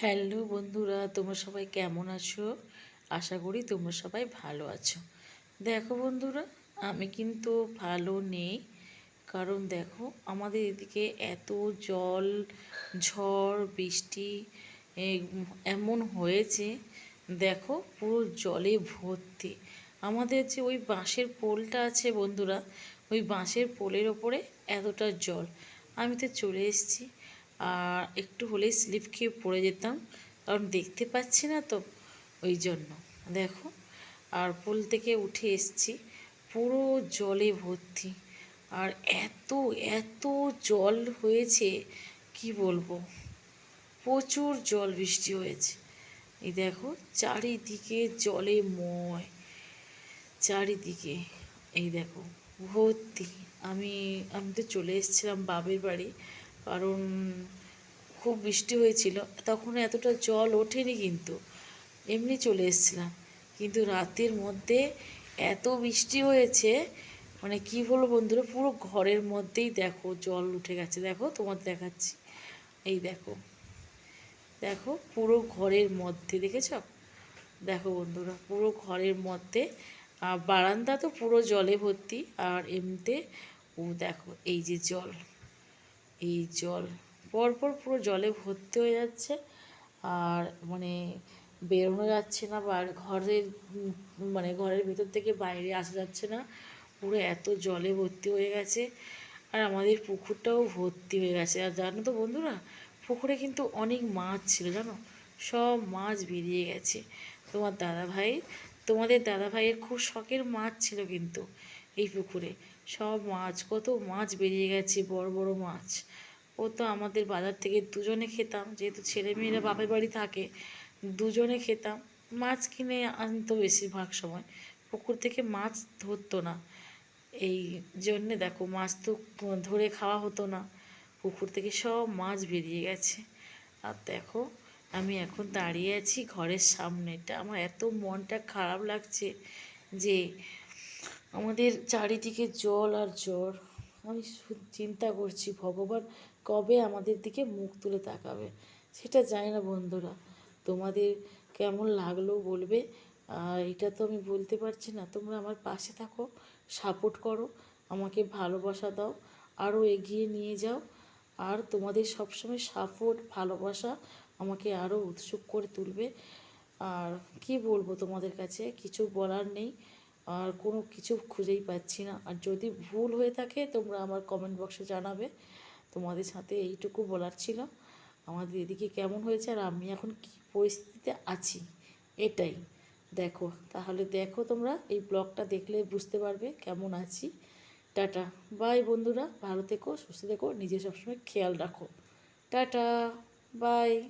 Hello বন্ধুরা, তোমরা সবাই কেমন আছো? আশা করি তোমরা সবাই ভালো আছো। দেখো বন্ধুরা, আমি কিন্তু ভালো নেই। কারণ দেখো, আমাদের এদিকে এত জল, ঝড়, বৃষ্টি এমন হয়েছে। দেখো, পুরো জলে ভর্তি। আমাদের যে ওই বাঁশের পোলটা আছে বন্ধুরা, ওই বাঁশের পোলের ওপরে এতটা জল। আমি তো চলে এসেছি। আর একটু হলেই স্লিপ খেয়ে পড়ে যেতাম, কারণ দেখতে পাচ্ছি না তো ওই জন্য। দেখো, আর পোল থেকে উঠে এসছি, পুরো জলে ভর্তি। আর এত এত জল হয়েছে, কি বলব? প্রচুর জল বৃষ্টি হয়েছে। এই দেখো, চারিদিকে জলে ময়, চারিদিকে। এই দেখো, ভর্তি। আমি আমি তো চলে এসেছিলাম বাবের বাড়ি। কারণ খুব বৃষ্টি হয়েছিল, তখন এতটা জল ওঠেনি কিন্তু। এমনি চলে এসেছিলাম। কিন্তু রাতের মধ্যে এত বৃষ্টি হয়েছে মানে কি বলব বন্ধুরা, পুরো ঘরের মধ্যেই দেখো জল উঠে গেছে। দেখো, তোমার দেখাচ্ছি। এই দেখো। দেখো, পুরো ঘরের মধ্যে, দেখেছ? দেখো বন্ধুরা, পুরো ঘরের মধ্যে বারান্দা তো পুরো জলে ভর্তি, আর এমনিতে ও দেখো, এই যে জল। এই জল। পরপর পুরো জলে ভর্তি হয়ে যাচ্ছে। আর মানে বেরোনো যাচ্ছে না বা ঘরের মানে ঘরের ভিতর থেকে বাইরে আসা যাচ্ছে না। পুরো এত জলে ভর্তি হয়ে গেছে। আর আমাদের পুকুরটাও ভর্তি হয়ে গেছে। আর জানো তো বন্ধুরা, পুকুরে কিন্তু অনেক মাছ ছিল জানো? সব মাছ বেরিয়ে গেছে। তোমার দাদা ভাই তোমাদের দাদা ভাইয়ের খুব শখের মাছ ছিল কিন্তু এই পুকুরে। সব মাছ, কত মাছ বেরিয়ে গেছে, বড় বড় মাছ। ও তো আমাদের বাজার থেকে দুজনে খেতাম, যেহেতু ছেলে মেয়েরা বাপের বাড়ি থাকে, দুজনে খেতাম। মাছ কিনে আনতো বেশিরভাগ সময়। পুকুর থেকে মাছ ধরতো না। এই জন্যে দেখো, মাছ তো ধরে খাওয়া হতো না। পুকুর থেকে সব মাছ বেরিয়ে গেছে। আর দেখো, আমি এখন দাঁড়িয়ে আছি ঘরের সামনেটা। আমার এত মনটা খারাপ লাগছে যে আমাদের চারিদিকে জল আর জ্বর। আমি চিন্তা করছি, ভগবান কবে আমাদের দিকে মুখ তুলে তাকাবে? সেটা জানি না বন্ধুরা। তোমাদের কেমন লাগল বলবে? আর এটা তো আমি বলতে পারছি না। তোমরা আমার পাশে থাকো সাপোর্ট করো, আমাকে ভালোবাসা দাও আরও এগিয়ে নিয়ে যাও। আর তোমাদের সবসময় সাপোর্ট ভালোবাসা আমাকে আরও উৎসুক করে তুলবে। আর কি বলব তোমাদের কাছে? কিছু বলার নেই। আর কোনো কিছু খুঁজেই পাচ্ছি না। আর যদি ভুল হয়ে থাকে, তোমরা আমার কমেন্ট বক্সে জানাবে। তোমাদের সাথে এইটুকু বলার ছিল। আমাদের এদিকে কেমন হয়েছে আর আমি এখন কী পরিস্থিতিতে আছি? এটাই। দেখো, তাহলে দেখো তোমরা, এই ব্লগটা দেখলে বুঝতে পারবে কেমন আছি। টাটা। বাই বন্ধুরা। ভালো থেকো, সুস্থ থেকো। নিজে সবসময় খেয়াল রাখো। টাটা। বাই